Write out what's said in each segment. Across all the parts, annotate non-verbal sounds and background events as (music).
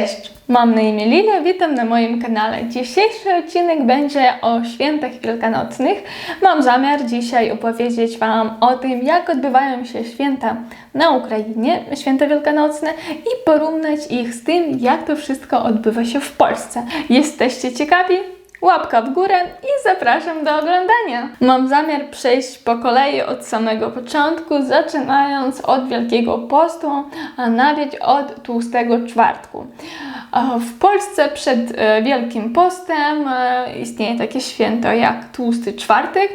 Cześć, mam na imię Lilia, witam na moim kanale. Dzisiejszy odcinek będzie o świętach wielkanocnych. Mam zamiar dzisiaj opowiedzieć Wam o tym, jak odbywają się święta na Ukrainie, święta wielkanocne i porównać ich z tym, jak to wszystko odbywa się w Polsce. Jesteście ciekawi? Łapka w górę i zapraszam do oglądania. Mam zamiar przejść po kolei od samego początku, zaczynając od Wielkiego Postu, a nawet od Tłustego Czwartku. W Polsce przed e, Wielkim Postem e, istnieje takie święto jak Tłusty Czwartek.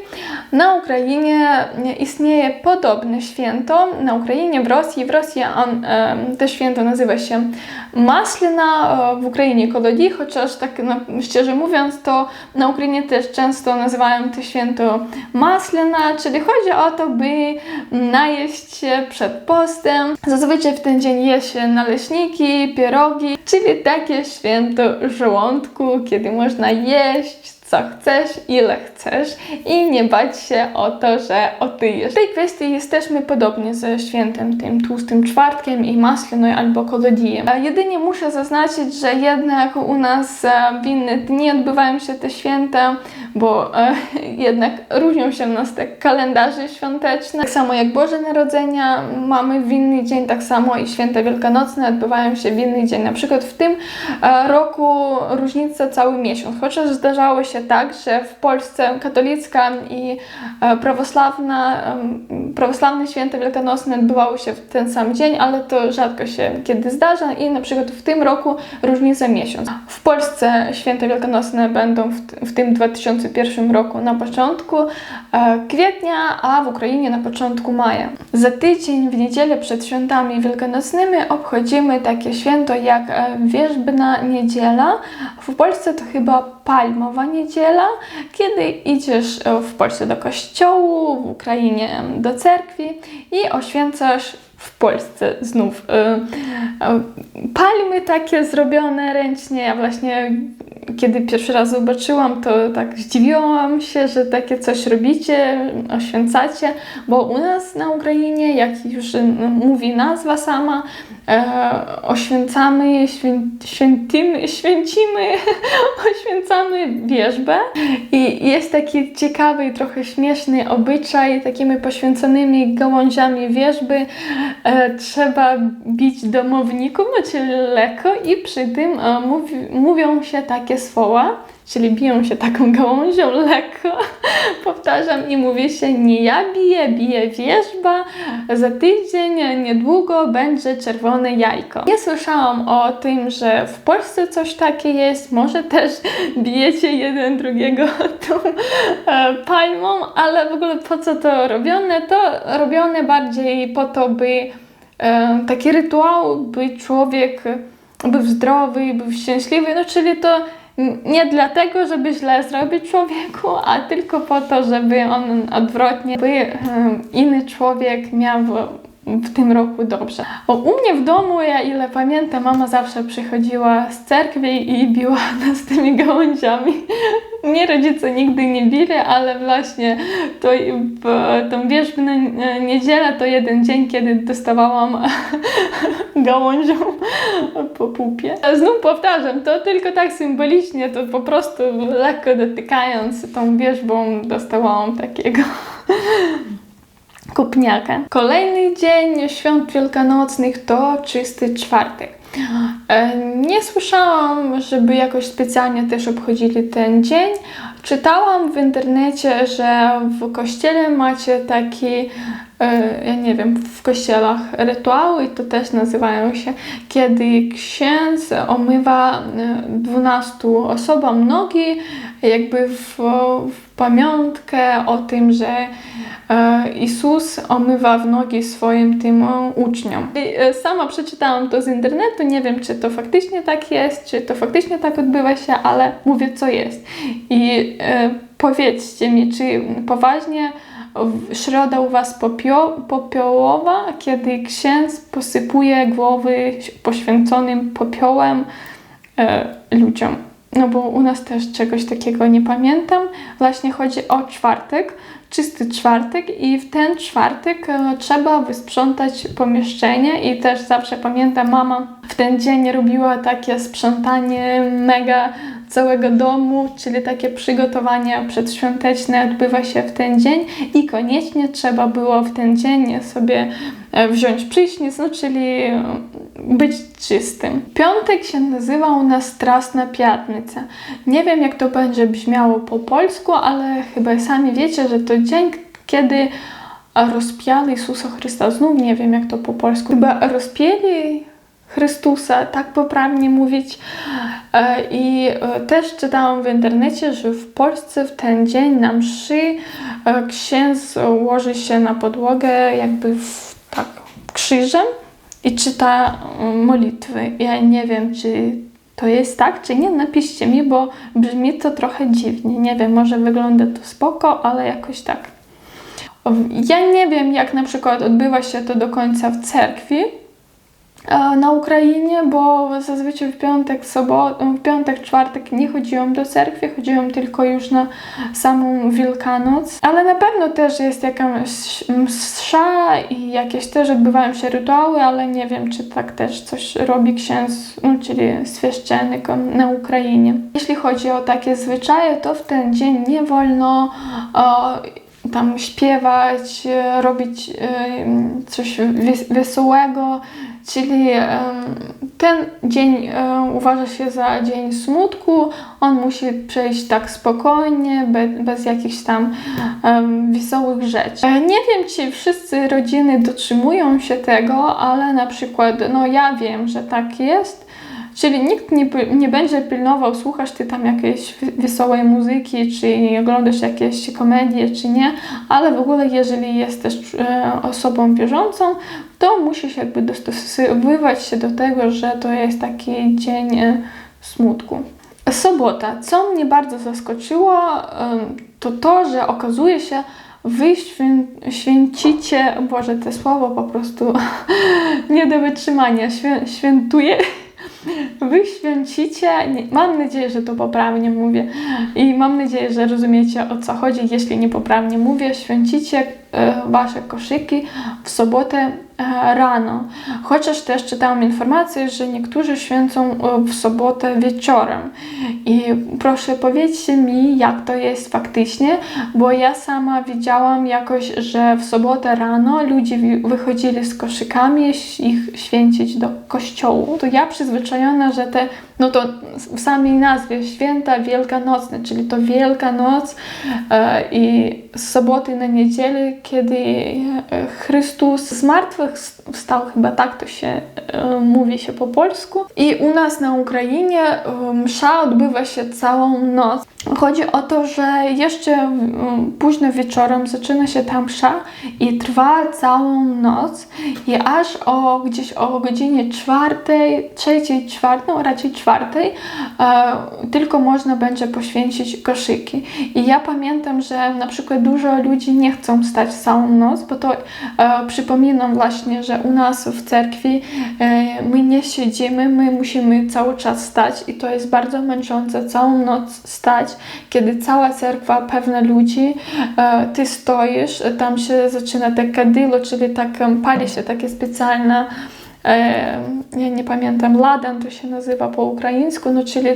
Na Ukrainie istnieje podobne święto. Na Ukrainie, w Rosji, w Rosji on, e, to święto nazywa się Maslina, w Ukrainie Kolodii, chociaż tak no, szczerze mówiąc, to na Ukrainie też często nazywają to święto Maslina, czyli chodzi o to, by najeść się przed postem. Zazwyczaj w ten dzień je się naleśniki, pierogi, czyli takie święto żołądku, kiedy można jeść co chcesz, ile chcesz i nie bać się o to, że otyjesz. W tej kwestii jesteśmy podobni ze świętem tym tłustym czwartkiem i masliną albo kolodijem. A Jedynie muszę zaznaczyć, że jednak u nas e, w inne dni odbywają się te święta, bo e, (laughs) jednak różnią się nas te kalendarze świąteczne. Tak samo jak Boże Narodzenia mamy w inny dzień, tak samo i święta wielkanocne odbywają się w inny dzień. Na przykład w tym e, roku różnica cały miesiąc, chociaż zdarzało się tak, że w Polsce katolicka i e, prawosławna, prawosławne święta wielkanocne odbywały się w ten sam dzień, ale to rzadko się kiedy zdarza i na przykład w tym roku różnica miesiąc. W Polsce święta wielkanocne będą w, w tym 2001 roku na początku e, kwietnia, a w Ukrainie na początku maja. Za tydzień w niedzielę przed świętami wielkanocnymi obchodzimy takie święto jak e, Wierzbna Niedziela. W Polsce to chyba Palmowa Niedziela, kiedy idziesz e, w Polsce do kościołu, w Ukrainie do cerkwi i oświęcasz w Polsce znów e, e, palmy takie zrobione ręcznie. Właśnie kiedy pierwszy raz zobaczyłam, to tak zdziwiłam się, że takie coś robicie, oświęcacie, bo u nas na Ukrainie, jak już mówi nazwa sama, e, oświęcamy, święcimy, (laughs) oświęcamy wierzbę. I jest taki ciekawy i trochę śmieszny obyczaj, takimi poświęconymi gałąziami wierzby. E, trzeba bić domowników, czyli lekko i przy tym e, mówi, mówią się takie słowa, czyli biją się taką gałązią (laughs) lekko, powtarzam i mówi się nie ja biję, bije wierzba, za tydzień niedługo będzie czerwone jajko. Nie słyszałam o tym, że w Polsce coś takie jest, może też (laughs) bijecie jeden drugiego (laughs) tą e, palmą, ale w ogóle po co to robione? To robione bardziej po to, by e, taki rytuał, by człowiek był zdrowy, był szczęśliwy, no czyli to nie dlatego, żeby źle zrobić człowieku, a tylko po to, żeby on odwrotnie, by inny człowiek miał w, tym roku dobrze. O, u mnie w domu, ja ile pamiętam, mama zawsze przychodziła z cerkwi i biła (laughs) nas tymi gałąziami. Mnie (laughs) rodzice nigdy nie bili, ale właśnie to, w, tą wierzbną niedzielę to jeden dzień, kiedy dostawałam (laughs) gałązią po pupie. Znów powtarzam, to tylko tak symbolicznie, to po prostu lekko dotykając tą wierzbą dostałam takiego kopniaka. Kolejny dzień świąt wielkanocnych to czysty czwartek. E, Nie słyszałam, żeby jakoś specjalnie też obchodzili ten dzień. Czytałam w internecie, że w kościele macie taki, e, ja nie wiem, w kościelach rytuały, to też nazywają się, kiedy ksiądz omywa e, 12 osobom nogi, jakby w, w pamiątkę o tym, że Jezus omywa w nogi swoim tym e, uczniom. I, e, Sama przeczytałam to z internetu, nie wiem czy to faktycznie tak jest, czy to faktycznie tak odbywa się, ale mówię co jest. I e, powiedzcie mi, czy poważnie środa u Was popio- popiołowa, kiedy ksiądz posypuje głowy poświęconym popiołem ludziom. No bo u nas też czegoś takiego nie pamiętam. Właśnie chodzi o czwartek, czysty czwartek i w ten czwartek e, trzeba wysprzątać pomieszczenie i też zawsze pamiętam, mama w ten dzień robiła takie sprzątanie mega całego domu, czyli takie przygotowania przedświąteczne odbywa się w ten dzień i koniecznie trzeba było w ten dzień sobie e, wziąć prysznic, no czyli e, być czystym. Piątek się nazywa u nas Strasna Piatnica. Nie wiem jak to będzie brzmiało po polsku, ale chyba sami wiecie, że to dzień, kiedy rozpiali Jezusa Chrysta. Znów nie wiem jak to po polsku. Chyba rozpieli Chrystusa, tak poprawnie mówić. E, I e, też czytałam w internecie, że w Polsce w ten dzień na mszy e, księdz łoży się na podłogę jakby w, tak krzyżem i czyta modlitwy. Ja nie wiem, czy to jest tak, czy nie. Napiszcie mi, bo brzmi to trochę dziwnie. Nie wiem, może wygląda to spoko, ale jakoś tak. Ja nie wiem, jak na przykład odbywa się to do końca w cerkwi, na Ukrainie, bo zazwyczaj w piątek, sobot, w piątek, czwartek nie chodziłam do cerkwi, chodziłam tylko już na samą Wielkanoc. Ale na pewno też jest jakaś msza i jakieś też odbywają się rytuały, ale nie wiem, czy tak też coś robi ksiądz, no, czyli świeszczenik na Ukrainie. Jeśli chodzi o takie zwyczaje, to w ten dzień nie wolno o, tam śpiewać, robić coś wesołego, Czyli ten dzień uważa się za dzień smutku, on musi przejść tak spokojnie, bez, jakichś tam wesołych rzeczy. E, nie wiem, czy wszyscy rodziny dotrzymują się tego, ale na przykład, no ja wiem, że tak jest. Czyli nikt nie, nie będzie pilnował, słuchasz ty tam jakiejś wesołej muzyki, czy oglądasz jakieś komedie, czy nie, ale w ogóle jeżeli jesteś e, osobą wierzącą, to musisz jakby dostosowywać się do tego, że to jest taki dzień e, smutku. Sobota. Co mnie bardzo zaskoczyło, to to, że okazuje się, wy świę, święcicie, Boże, te słowo po prostu (laughs) nie do wytrzymania, świę, świętuje Wy święcicie, mam nadzieję, że to poprawnie mówię i mam nadzieję, że rozumiecie o co chodzi, jeśli niepoprawnie mówię, święcicie e, wasze koszyki w sobotę rano. Chociaż też czytałam informację, że niektórzy święcą e, w sobotę wieczorem. I proszę powiedzcie mi, jak to jest faktycznie, bo ja sama widziałam jakoś, że w sobotę rano ludzie wychodzili z koszykami ich święcić do kościołu. To ja przyzwyczajona, że te, no to w samej nazwie święta wielkanocne, czyli to Wielka Noc e, i z soboty na niedzielę, kiedy Chrystus z Looks. Wstał, chyba tak to się e, mówi się po polsku. I u nas na Ukrainie e, msza odbywa się całą noc. Chodzi o to, że jeszcze późno wieczorem zaczyna się ta msza i trwa całą noc i aż o gdzieś o godzinie czwartej, trzeciej, czwartej, no raczej czwartej e, tylko można będzie poświęcić koszyki. I ja pamiętam, że na przykład dużo ludzi nie chcą stać całą noc, bo to e, przypominam właśnie, że u nas w cerkwi e, my nie siedzimy, my musimy cały czas stać i to jest bardzo męczące całą noc stać kiedy cała cerkwa pełna ludzi, e, ty stoisz, tam się zaczyna te kadilo, czyli tak pali się takie specjalne ja nie pamiętam, ladan to się nazywa po ukraińsku, no czyli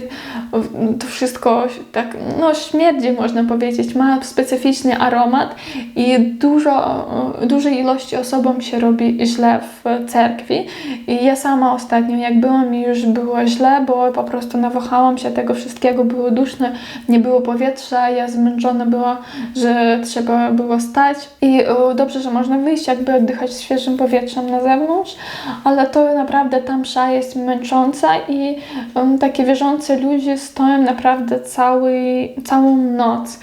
to wszystko tak, no śmierdzi można powiedzieć, ma specyficzny aromat i dużo, dużej ilości osobom się robi źle w cerkwi. I ja sama ostatnio jak byłam mi już było źle, bo po prostu nawahałam się tego wszystkiego, było duszne, nie było powietrza, ja zmęczona była, że trzeba było stać. I dobrze, że można wyjść jakby oddychać świeżym powietrzem na zewnątrz, ale ale to naprawdę ta msza jest męcząca i um, takie wierzące ludzie stoją naprawdę cały, całą noc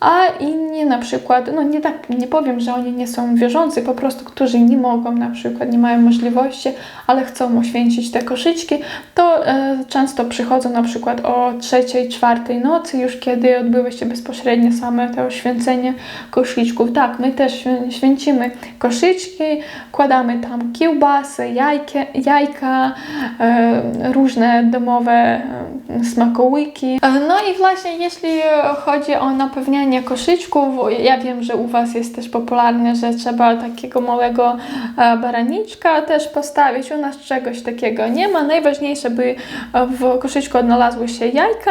a inni na przykład, no nie tak, nie powiem, że oni nie są wierzący, po prostu, którzy nie mogą na przykład, nie mają możliwości, ale chcą uświęcić te koszyczki, to e, często przychodzą na przykład o trzeciej, czwartej nocy, już kiedy odbywa się bezpośrednio same to święcenie koszyczków. Tak, my też święcimy koszyczki, kładamy tam kiełbasy, jajkę, jajka, e, różne domowe smakołyki. E, No i właśnie jeśli chodzi o napewnianie koszyczków, ja wiem, że u Was jest też popularne, że trzeba takiego małego e, baraniczka też postawić. U nas czegoś takiego nie ma. Najważniejsze, by w koszyczku odnalazły się jajka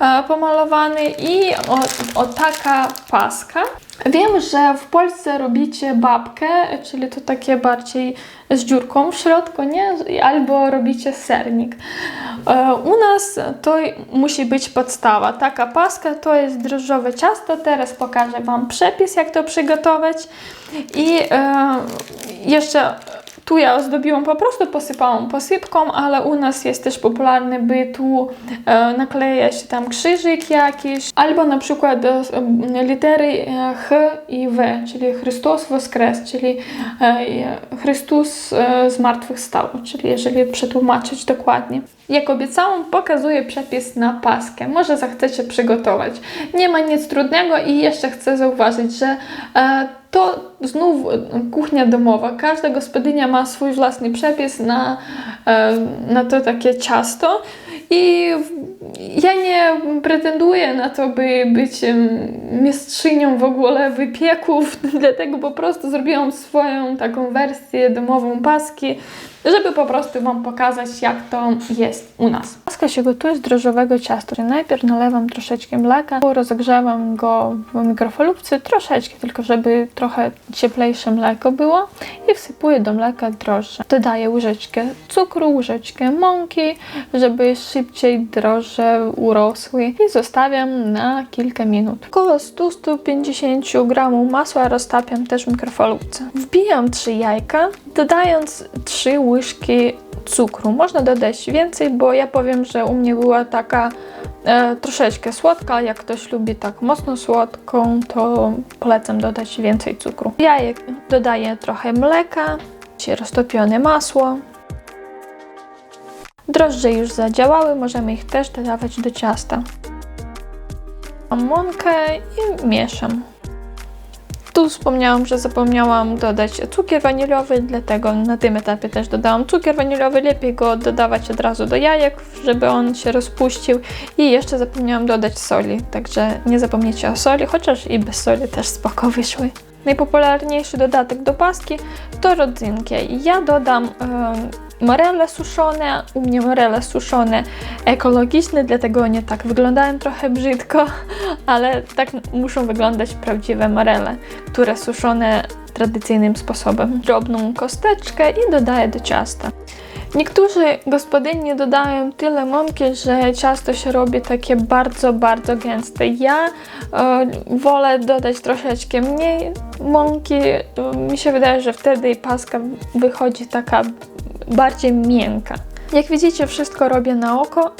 e, pomalowane i o, o taka paska. Wiem, że w Polsce robicie babkę, czyli to takie bardziej z dziurką w środku, nie? Albo robicie sernik. E, U nas to musi być podstawa. Taka paska to jest drożdżowe ciasto. Teraz pokażę Wam przepis, jak to przygotować. I e, jeszcze tu ja ozdobiłam po prostu, posypałam posypką, ale u nas jest też popularne, by tu e, nakleja się tam krzyżyk jakiś, albo na przykład e, litery e, H i W, czyli Chrystus woskres, czyli e, Chrystus e, zmartwychwstał, czyli jeżeli przetłumaczyć dokładnie. Jak obiecałam, pokazuję przepis na paskę. Może zechcecie przygotować. Nie ma nic trudnego i jeszcze chcę zauważyć, że e, to znów kuchnia domowa. Każda gospodynia ma swój własny przepis na, e, na to takie ciasto. I ja nie pretenduję na to, by być mistrzynią w ogóle wypieków, (laughs) dlatego po prostu zrobiłam swoją taką wersję domową paski, żeby po prostu Wam pokazać, jak to jest u nas. Paska się gotuje z drożdżowego ciasta. Najpierw nalewam troszeczkę mleka, rozgrzewam go w mikrofalówce, troszeczkę, tylko żeby trochę cieplejsze mleko było i wsypuję do mleka drożdże. Dodaję łyżeczkę cukru, łyżeczkę mąki, żeby szybciej drożdże urosły i zostawiam na kilka minut. Około 100-150 gramów masła roztapiam też w mikrofalówce. Wbijam 3 jajka, dodając 3 łyżki cukru. Można dodać więcej, bo ja powiem, że u mnie była taka e, troszeczkę słodka. Jak ktoś lubi tak mocno słodką, to polecam dodać więcej cukru. Jajek dodaję trochę mleka, roztopione masło. Drożdże już zadziałały, możemy ich też dodawać do ciasta. Mam mąkę i mieszam. Tu wspomniałam, że zapomniałam dodać cukier waniliowy, dlatego na tym etapie też dodałam cukier waniliowy. Lepiej go dodawać od razu do jajek, żeby on się rozpuścił. I jeszcze zapomniałam dodać soli, także nie zapomnijcie o soli, chociaż i bez soli też spoko wyszły. Najpopularniejszy dodatek do paski to rodzynki. Ja dodam morele suszone, u mnie morele suszone ekologiczne, dlatego one tak wyglądają trochę brzydko, (laughs) ale tak muszą wyglądać prawdziwe morele, które suszone tradycyjnym sposobem. Drobną kosteczkę i dodaję do ciasta. Niektórzy gospodyni dodają tyle mąki, że ciasto się robi takie bardzo, bardzo gęste. Ja e, wolę dodać troszeczkę mniej mąki. Mi się wydaje, że wtedy paska wychodzi taka bardziej miękka. Jak widzicie, wszystko robię na oko.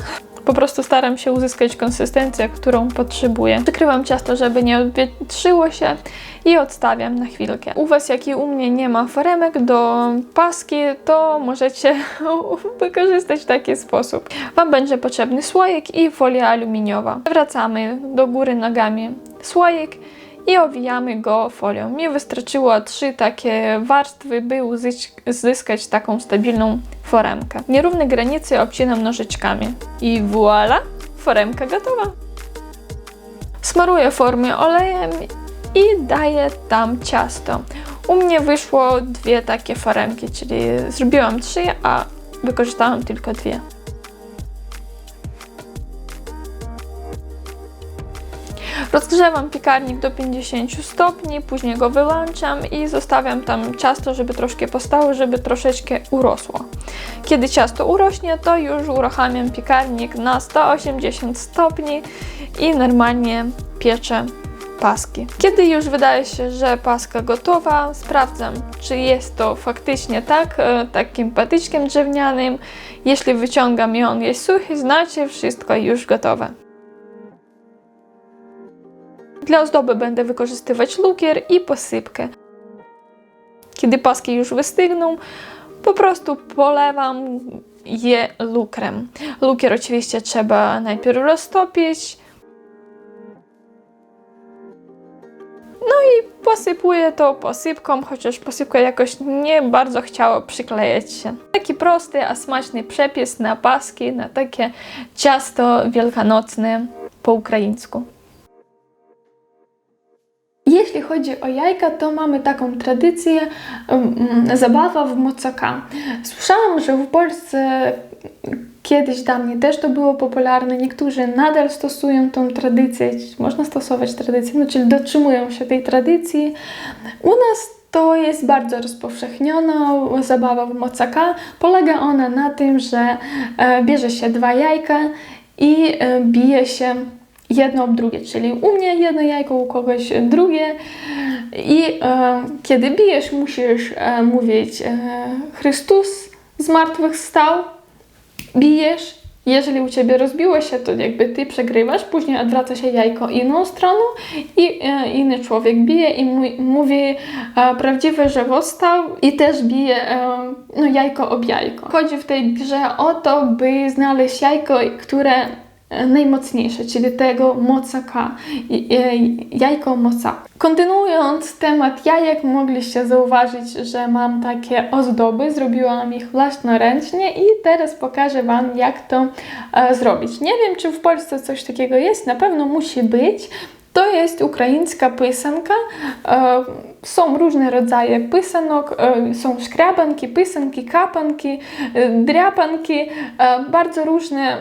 Po prostu staram się uzyskać konsystencję, którą potrzebuję. Przykrywam ciasto, żeby nie odwietrzyło się i odstawiam na chwilkę. U Was, jak i u mnie nie ma foremek do paski, to możecie (laughs) wykorzystać w taki sposób. Wam będzie potrzebny słoik i folia aluminiowa. Wracamy do góry nogami słoik i owijamy go folią. Mi wystarczyło trzy takie warstwy, by uzyskać taką stabilną foremkę. Nierówne granice obcinam nożyczkami. I voila! Foremka gotowa. Smaruję formę olejem i daję tam ciasto. U mnie wyszło dwie takie foremki, czyli zrobiłam trzy, a wykorzystałam tylko dwie. Rozgrzewam piekarnik do 50 stopni, później go wyłączam i zostawiam tam ciasto, żeby troszkę postało, żeby troszeczkę urosło. Kiedy ciasto urośnie, to już uruchamiam piekarnik na 180 stopni i normalnie pieczę paski. Kiedy już wydaje się, że paska gotowa, sprawdzam, czy jest to faktycznie tak, e, takim patyczkiem drewnianym. Jeśli wyciągam i on jest suchy, znaczy wszystko już gotowe. Dla ozdoby będę wykorzystywać lukier i posypkę. Kiedy paski już wystygną, po prostu polewam je lukrem. Lukier oczywiście trzeba najpierw roztopić. No i posypuję to posypką, chociaż posypka jakoś nie bardzo chciała przyklejać się. Taki prosty, a smaczny przepis na paski, na takie ciasto wielkanocne po ukraińsku. Chodzi o jajka, to mamy taką tradycję um, zabawa w mocaka. Słyszałam, że w Polsce kiedyś dawniej też to było popularne. Niektórzy nadal stosują tą tradycję, można stosować tradycję, no, czyli dotrzymują się tej tradycji. U nas to jest bardzo rozpowszechniona zabawa w mocaka. Polega ona na tym, że e, bierze się dwa jajka i e, bije się jedno об drugie, czyli u mnie jedno jajko, u kogoś drugie. I e, kiedy bijesz, musisz e, mówić e, Chrystus zmartwychwstał, bijesz. Jeżeli u ciebie rozbiło się, to jakby ty przegrywasz, później odwraca się jajko inną stroną i e, inny człowiek bije i mówi e, prawdziwe, że wstał i też bije e, no, jajko ob jajko. Chodzi w tej grze o to, by znaleźć jajko, które najmocniejsze, czyli tego mocaka, jajko mocaka. Kontynuując temat jajek, mogliście zauważyć, że mam takie ozdoby, zrobiłam ich własnoręcznie i teraz pokażę Wam, jak to e, zrobić. Nie wiem, czy w Polsce coś takiego jest, na pewno musi być. To jest ukraińska pysanka. E, są różne rodzaje pysanok, e, są szkrabanki, pysanki, kapanki, e, driapanki, e, bardzo różne.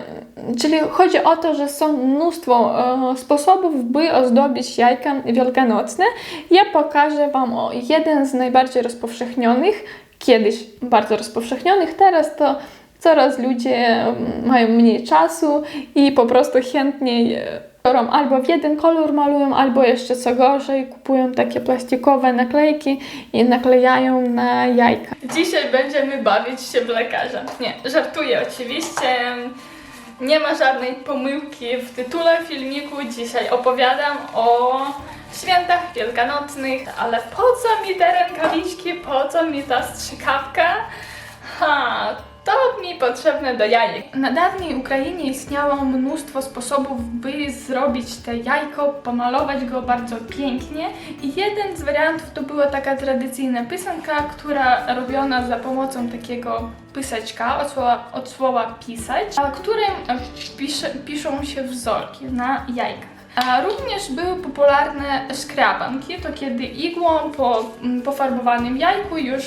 Czyli chodzi o to, że są mnóstwo sposobów, by ozdobić jajka wielkanocne. Ja pokażę Wam jeden z najbardziej rozpowszechnionych, kiedyś bardzo rozpowszechnionych, teraz to coraz ludzie mają mniej czasu i po prostu chętniej biorą albo w jeden kolor malują, albo jeszcze co gorzej, kupują takie plastikowe naklejki i naklejają na jajka. Dzisiaj będziemy bawić się w lekarza. Nie, żartuję oczywiście. Nie ma żadnej pomyłki w tytule filmiku. Dzisiaj opowiadam o świętach wielkanocnych, ale po co mi te rękawiczki, po co mi ta strzykawka? Ha, to mi potrzebne do jajek. Na dawniej Ukrainie istniało mnóstwo sposobów, by zrobić te jajko, pomalować go bardzo pięknie. I jeden z wariantów to była taka tradycyjna pysanka, która robiona za pomocą takiego pyseczka, od słowa, od słowa pisać, a którym pisze, piszą się wzorki na jajkach. Również były popularne szkrabanki, to kiedy igłą po mm, pofarbowanym jajku już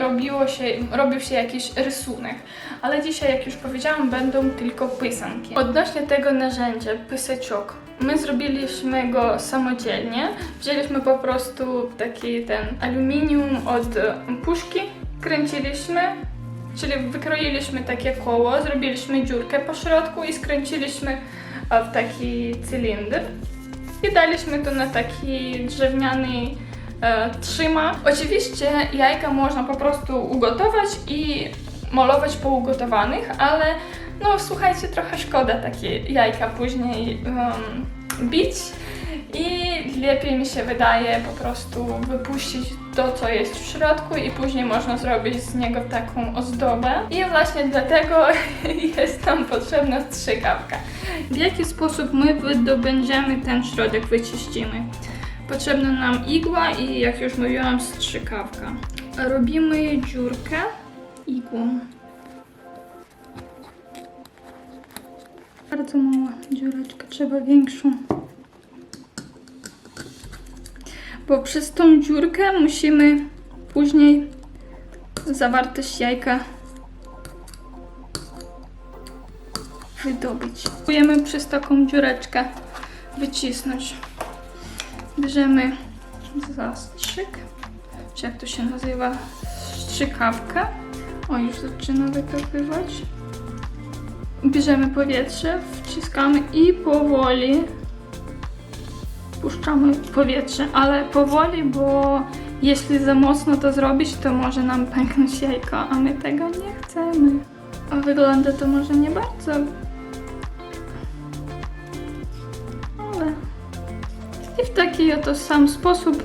robiło się, robił się jakiś rysunek. Ale dzisiaj, jak już powiedziałam, będą tylko pysanki. Odnośnie tego narzędzia, pyseczok, my zrobiliśmy go samodzielnie. Wzięliśmy po prostu taki ten aluminium od puszki, kręciliśmy, czyli wykroiliśmy takie koło, zrobiliśmy dziurkę po środku i skręciliśmy w taki cylinder i daliśmy to na taki drewniany e. Oczywiście jajka można po prostu ugotować i malować po ugotowanych, ale no słuchajcie, trochę szkoda takie jajka później em, bić i lepiej mi się wydaje po prostu wypuścić to, co jest w środku i później można zrobić z niego taką ozdobę. I właśnie dlatego (laughs) jest nam potrzebna strzykawka. W jaki sposób my wydobędziemy ten środek, wyczyścimy? Potrzebna nam igła i jak już mówiłam strzykawka. Robimy dziurkę igłą. Bardzo mała dziureczka, trzeba większą. Bo przez tą dziurkę musimy później zawartość jajka wydobyć. Próbujemy przez taką dziureczkę wycisnąć. Bierzemy zastrzyk, czy jak to się nazywa, strzykawkę. O, już zaczyna wykapywać. Bierzemy powietrze, wciskamy i powoli puszczamy powietrze, ale powoli, bo jeśli za mocno to zrobić, to może nam pęknąć jajko, a my tego nie chcemy. A wygląda to może nie bardzo. Ale i w taki oto sam sposób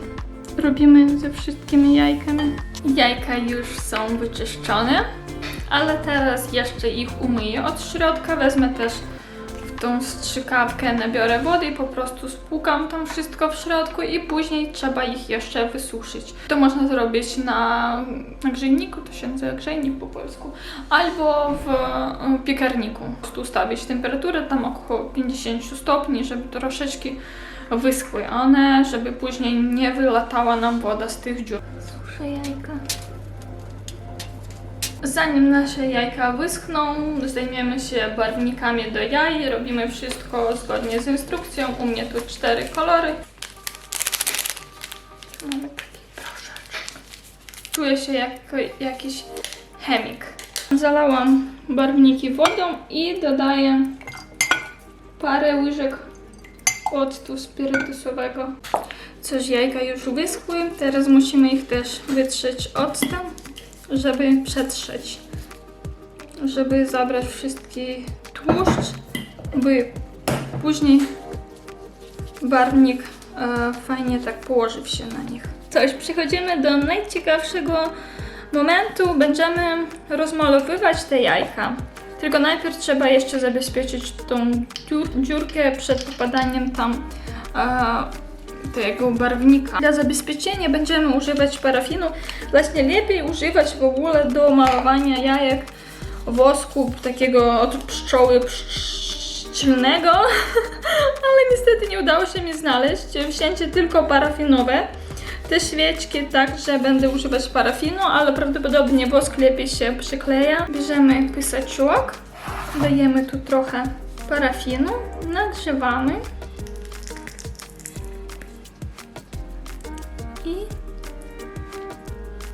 robimy ze wszystkimi jajkami. Jajka już są wyczyszczone, ale teraz jeszcze ich umyję od środka. Wezmę też tą strzykawkę, nabiorę wody i po prostu spłukam tam wszystko w środku i później trzeba ich jeszcze wysuszyć. To można zrobić na, grzejniku, to się nazywa grzejnik po polsku, albo w e, piekarniku. Po prostu ustawić temperaturę tam około 50 stopni, żeby troszeczkę wyschły one, żeby później nie wylatała nam woda z tych dziur. Suszę jajka. Zanim nasze jajka wyschną, zajmiemy się barwnikami do jaj. Robimy wszystko zgodnie z instrukcją. U mnie tu cztery kolory. Mamy taki proszeczek. Czuję się jak jakiś chemik. Zalałam barwniki wodą i dodaję parę łyżek octu spirytusowego. Coś jajka już wyschły, teraz musimy ich też wytrzeć octem żeby przetrzeć, żeby zabrać wszystki tłuszcz, by później barwnik e, fajnie tak położył się na nich. Coś, przechodzimy do najciekawszego momentu. Będziemy rozmalowywać te jajka. Tylko najpierw trzeba jeszcze zabezpieczyć tą dziur, dziurkę przed popadaniem tam e, tego barwnika. Dla zabezpieczenia będziemy używać parafinu. Właśnie lepiej używać w ogóle do malowania jajek wosku takiego od pszczoły pszczelnego, (laughs) ale niestety nie udało się mi znaleźć. Wzięcie tylko parafinowe. Te świeczki także będę używać parafinu, ale prawdopodobnie wosk lepiej się przykleja. Bierzemy pisaczok, dajemy tu trochę parafinu, nagrzewamy.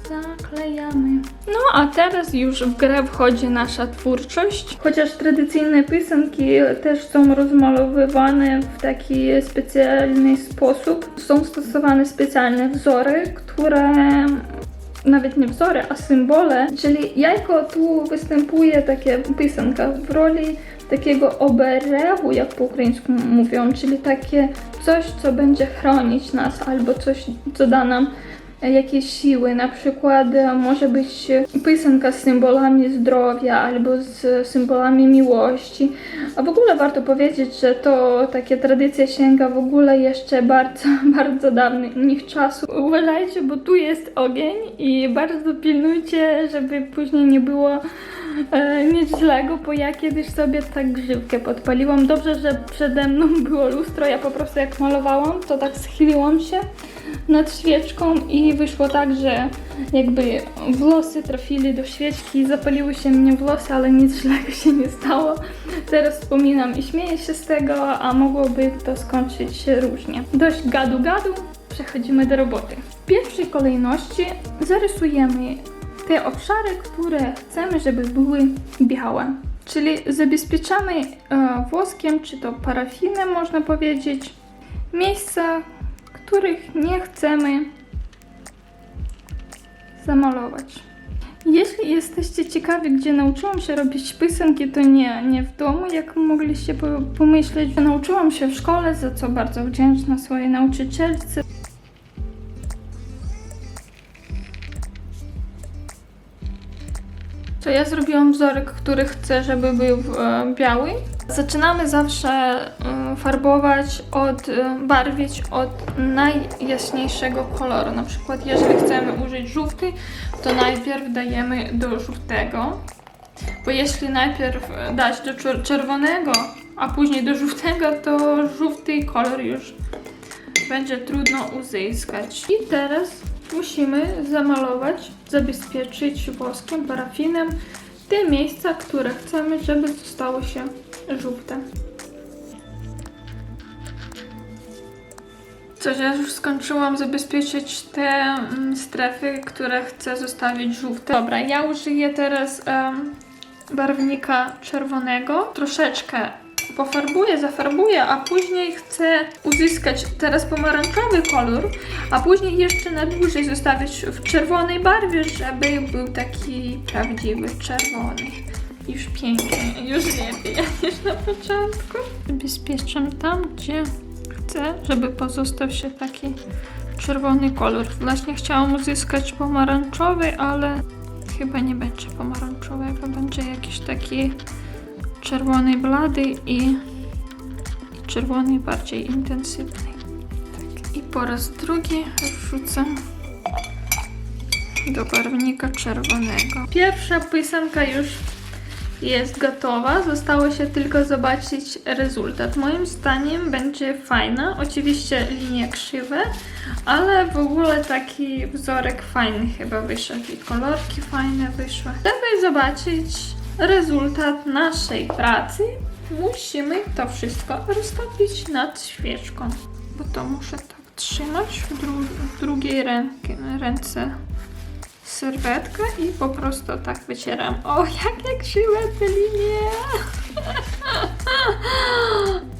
Zaklejamy. No a teraz już w grę wchodzi nasza twórczość. Chociaż tradycyjne pisanki też są rozmalowywane w taki specjalny sposób. Są stosowane specjalne wzory, które nawet nie wzory, a symbole, czyli jajko tu występuje takie pisanka w roli takiego oberewu, jak po ukraińsku mówią, czyli takie coś, co będzie chronić nas, albo coś, co da nam jakieś siły. Na przykład e, może być pisanka z symbolami zdrowia albo z symbolami miłości. A w ogóle warto powiedzieć, że to takie tradycja sięga w ogóle jeszcze bardzo, (laughs) bardzo dawnych czasów. Uważajcie, bo tu jest ogień i bardzo pilnujcie, żeby później nie było e, nic złego, bo ja kiedyś sobie tak grzywkę podpaliłam. Dobrze, że przede mną było lustro, ja po prostu jak malowałam, to tak schyliłam się nad świeczką i wyszło tak, że jakby włosy trafili do świeczki, zapaliły się mnie włosy, ale nic źlego się nie stało. Teraz wspominam i śmieję się z tego, a mogłoby to skończyć się różnie. Dość gadu gadu, przechodzimy do roboty. W pierwszej kolejności zarysujemy te obszary, które chcemy, żeby były białe. Czyli zabezpieczamy e, włoskiem, czy to parafinem można powiedzieć, miejsca, których nie chcemy zamalować. Jeśli jesteście ciekawi, gdzie nauczyłam się robić pisanki, to nie, nie w domu, jak mogliście pomyśleć. Nauczyłam się w szkole, za co bardzo wdzięczna swojej nauczycielce. To ja zrobiłam wzorek, który chcę, żeby był e, biały. Zaczynamy zawsze e, farbować od, e, barwić od najjaśniejszego koloru. Na przykład jeżeli chcemy użyć żółty, to najpierw dajemy do żółtego. Bo jeśli najpierw dać do czerwonego, a później do żółtego, to żółty kolor już będzie trudno uzyskać. I teraz musimy zamalować, zabezpieczyć woskiem, parafinem te miejsca, które chcemy, żeby zostało się żółte. Coś, ja już skończyłam zabezpieczyć te mm, strefy, które chcę zostawić żółte. Dobra, ja użyję teraz um, barwnika czerwonego. Troszeczkę pofarbuję, zafarbuję, a później chcę uzyskać teraz pomarańczowy kolor, a później jeszcze na dłużej zostawić w czerwonej barwie, żeby był taki prawdziwy czerwony. Już pięknie, już lepiej (laughs) niż na początku. Zabezpieczam tam, gdzie chcę, żeby pozostał się taki czerwony kolor. Właśnie chciałam uzyskać pomarańczowy, ale chyba nie będzie pomarańczowego, będzie jakiś taki czerwony blady i czerwony, bardziej intensywny. Tak, i po raz drugi wrzucę do barwnika czerwonego. Pierwsza pisanka już jest gotowa. Zostało się tylko zobaczyć rezultat. Moim zdaniem będzie fajna. Oczywiście linie krzywe, ale w ogóle taki wzorek fajny chyba wyszedł i kolorki fajne wyszły. Żeby zobaczyć rezultat naszej pracy, musimy to wszystko roztopić nad świeczką. Bo to muszę tak trzymać w, dru w drugiej ręce serwetkę i po prostu tak wycieram. O, jakie krzywe te linie!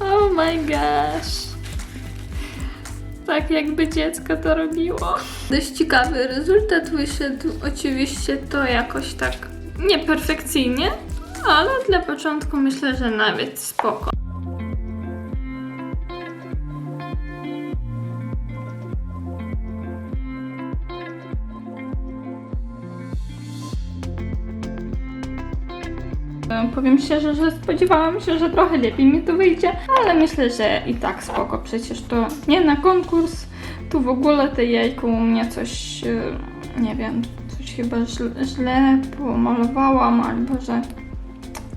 (laughs) oh my gosh! Tak jakby dziecko to robiło. Dość ciekawy rezultat wyszedł. Oczywiście to jakoś tak nieperfekcyjnie, ale dla początku myślę, że nawet spoko. E, Powiem szczerze, że spodziewałam się, że trochę lepiej mi to wyjdzie, ale myślę, że i tak spoko. Przecież to nie na konkurs. Tu w ogóle te jajko u mnie coś, e, nie wiem, chyba źle, pomalowałam, albo że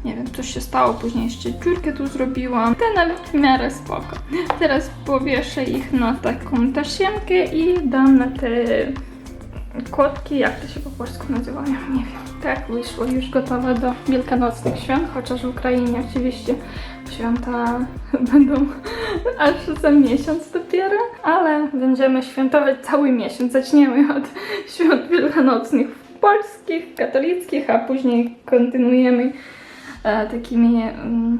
nie wiem, coś się stało. Później jeszcze dziurkę tu zrobiłam. Te nawet w miarę spoko. Teraz powieszę ich na taką tasiemkę i dam na te kotki, jak to się po polsku nazywają, nie wiem. Tak, wyszło już gotowe do wielkanocnych świąt, chociaż w Ukrainie oczywiście święta (laughs) będą aż za miesiąc dopiero, ale będziemy świętować cały miesiąc. Zaczniemy od świąt wielkanocnych polskich, katolickich, a później kontynuujemy e, takimi mm,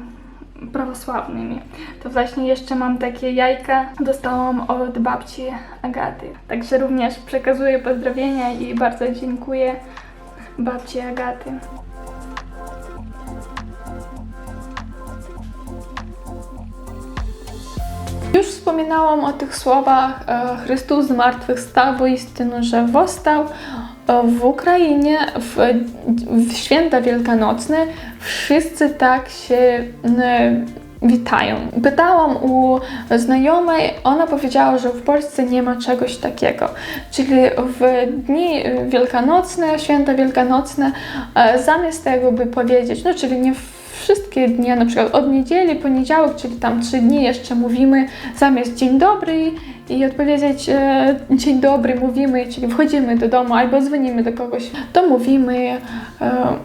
prawosławnymi. To właśnie jeszcze mam takie jajka, dostałam od babci Agaty. Także również przekazuję pozdrowienia i bardzo dziękuję babci Agaty. Już wspominałam o tych słowach e, Chrystus zmartwychwstał, bo istynę, że wstał e, w Ukrainie w, w święta wielkanocne wszyscy tak się witają. Pytałam u znajomej, ona powiedziała, że w Polsce nie ma czegoś takiego. Czyli w dni wielkanocne, święta wielkanocne, e, zamiast tego by powiedzieć, no czyli nie wszystkie dni, na przykład od niedzieli, poniedziałek, czyli tam trzy dni jeszcze mówimy zamiast dzień dobry i odpowiedzieć e, dzień dobry mówimy, czyli wchodzimy do domu albo dzwonimy do kogoś, to mówimy e,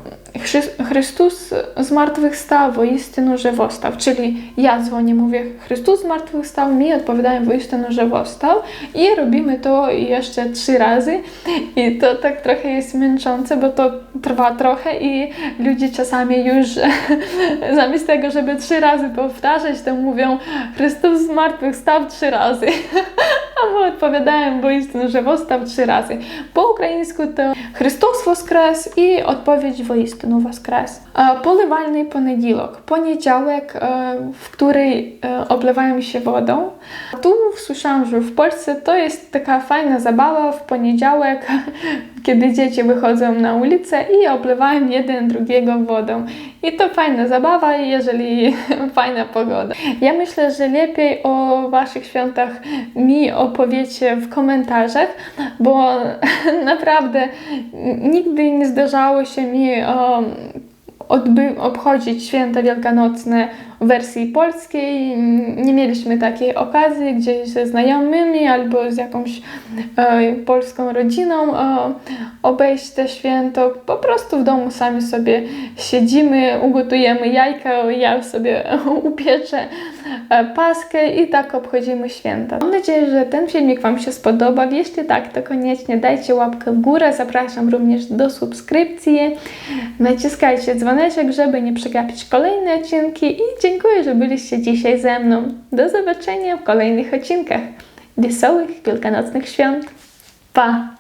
Chrystus zmartwychwstał, woistinu żywostał. Czyli ja dzwonię, mówię Chrystus zmartwychwstał, mi odpowiadają woistinu żywostał i robimy to jeszcze trzy razy i to tak trochę jest męczące, bo to trwa trochę i ludzie czasami już (laughs) zamiast tego, żeby trzy razy powtarzać, to mówią Chrystus zmartwychwstał trzy razy. (laughs) A my odpowiadają woistinu żywostał trzy razy. Po ukraińsku to Chrystus woskres i odpowiedź woistinu istину woskres. E, Polewalny poniedziałek. Poniedziałek, e, w której e, oblewają się wodą. Tu słyszałam, że w Polsce to jest taka fajna zabawa w poniedziałek, (laughs) kiedy dzieci wychodzą na ulicę i oblewają jeden drugiego wodą. I to fajna zabawa, jeżeli (laughs) fajna pogoda. Ja myślę, że lepiej o Waszych świątach mi opowiecie w komentarzach, bo (laughs) naprawdę nigdy nie zdarzało się mi o, odby- obchodzić święta wielkanocne w wersji polskiej. Nie mieliśmy takiej okazji gdzieś ze znajomymi albo z jakąś e, polską rodziną e, obejść te święto. Po prostu w domu sami sobie siedzimy, ugotujemy jajka, ja sobie (laughs) upieczę e, paskę i tak obchodzimy święta. Mam nadzieję, że ten filmik Wam się spodobał. Jeśli tak, to koniecznie dajcie łapkę w górę. Zapraszam również do subskrypcji. Naciskajcie dzwoneczek, żeby nie przegapić kolejne odcinki i dziękuję, że byliście dzisiaj ze mną. Do zobaczenia w kolejnych odcinkach. Wesołych Wielkanocnych Świąt. Pa!